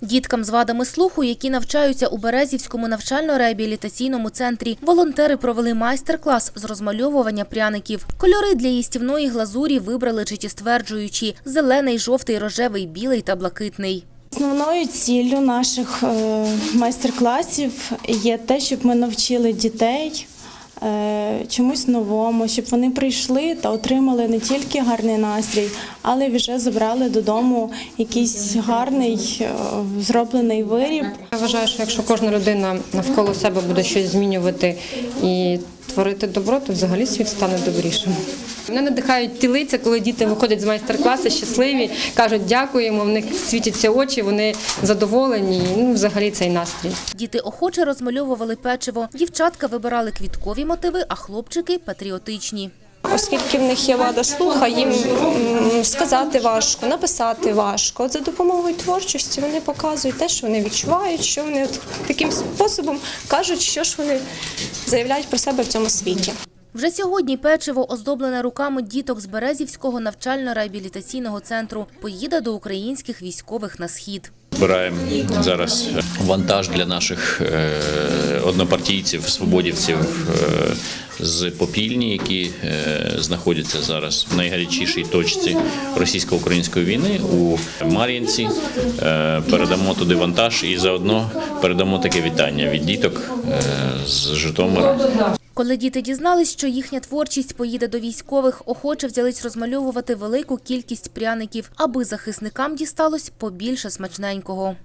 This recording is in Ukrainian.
Діткам з вадами слуху, які навчаються у Березівському навчально-реабілітаційному центрі, волонтери провели майстер-клас з розмальовування пряників. Кольори для їстівної глазурі вибрали життєстверджуючі – зелений, жовтий, рожевий, білий та блакитний. Основною ціллю наших е, майстер-класів є те, щоб ми навчили дітей чомусь новому, щоб вони прийшли та отримали не тільки гарний настрій, але вже забрали додому якийсь гарний е, зроблений виріб. Я вважаю, що якщо кожна людина навколо себе буде щось змінювати і творити добро, то взагалі світ стане добрішим. Мене надихають ті лиця, коли діти виходять з майстер-класу щасливі, кажуть дякуємо, в них світяться очі, вони задоволені. Ну, взагалі цей настрій. Діти охоче розмальовували печиво. Дівчатка вибирали квіткові мотиви, а хлопчики – патріотичні. Оскільки в них є вада слуха, їм сказати важко, написати важко. От за допомогою творчості вони показують те, що вони відчувають, що вони таким способом кажуть, що ж вони заявляють про себе в цьому світі. Вже сьогодні печиво, оздоблене руками діток з Березівського навчально-реабілітаційного центру, поїде до українських військових на схід. Збираємо зараз вантаж для наших е, однопартійців, свободівців е, з Попільні, які е, знаходяться зараз в найгарячішій точці російсько-української війни у Мар'їнці. Передамо туди вантаж і заодно передамо таке вітання від діток з Житомира. Коли діти дізнались, що їхня творчість поїде до військових, охоче взялись розмальовувати велику кількість пряників, аби захисникам дісталось побільше смачненького.